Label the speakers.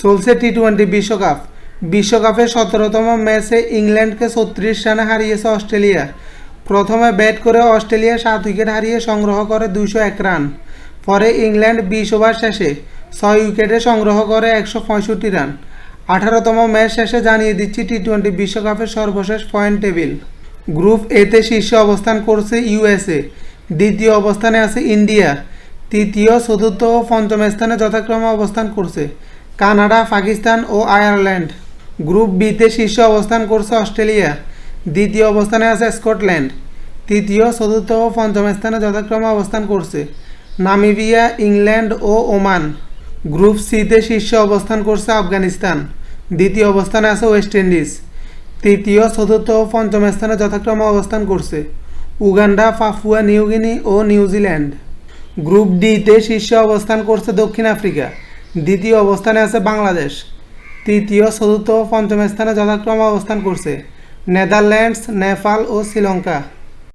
Speaker 1: চলছে T twenty বিশ্বকাপ বিশ্বকাপের সতেরোতম ম্যাচে ইংল্যান্ডকে ছত্রিশ রানে হারিয়েছে অস্ট্রেলিয়া। প্রথমে ব্যাট করে অস্ট্রেলিয়া সাত উইকেট হারিয়ে সংগ্রহ করে দুইশো এক রান। পরে ইংল্যান্ড বিশ ওভার শেষে ছয় উইকেটে সংগ্রহ করে একশো পঁয়ষট্টি রান। আঠারোতম ম্যাচ শেষে জানিয়ে দিচ্ছি টি টোয়েন্টি বিশ্বকাপের সর্বশেষ পয়েন্ট টেবিল। গ্রুপ এতে শীর্ষে অবস্থান করছে ইউএসএ দ্বিতীয় অবস্থানে আছে ইন্ডিয়া। তৃতীয়, চতুর্থ ও পঞ্চম স্থানে যথাক্রমে অবস্থান করছে। কানাডা, পাকিস্তান ও আয়ারল্যান্ড। গ্রুপ বিতে শীর্ষ অবস্থান করছে অস্ট্রেলিয়া। দ্বিতীয় অবস্থানে আছে স্কটল্যান্ড। তৃতীয়, চতুর্থ ও পঞ্চম স্থানে যথাক্রমে অবস্থান করছে নামিবিয়া, ইংল্যান্ড ও ওমান। গ্রুপ সিতে শীর্ষে অবস্থান করছে আফগানিস্তান। দ্বিতীয় অবস্থানে আছে ওয়েস্ট ইন্ডিজ। তৃতীয়, চতুর্থ ও পঞ্চম স্থানে যথাক্রমে অবস্থান করছে উগান্ডা, পাপুয়া নিউগিনি ও নিউজিল্যান্ড গ্রুপ ডিতে শীর্ষে অবস্থান করছে দক্ষিণ আফ্রিকা। দ্বিতীয় অবস্থানে আছে বাংলাদেশ। তৃতীয়, চতুর্থ ও পঞ্চম স্থানে যথাক্রমে অবস্থান করছে। নেদারল্যান্ডস, নেপাল ও শ্রীলঙ্কা।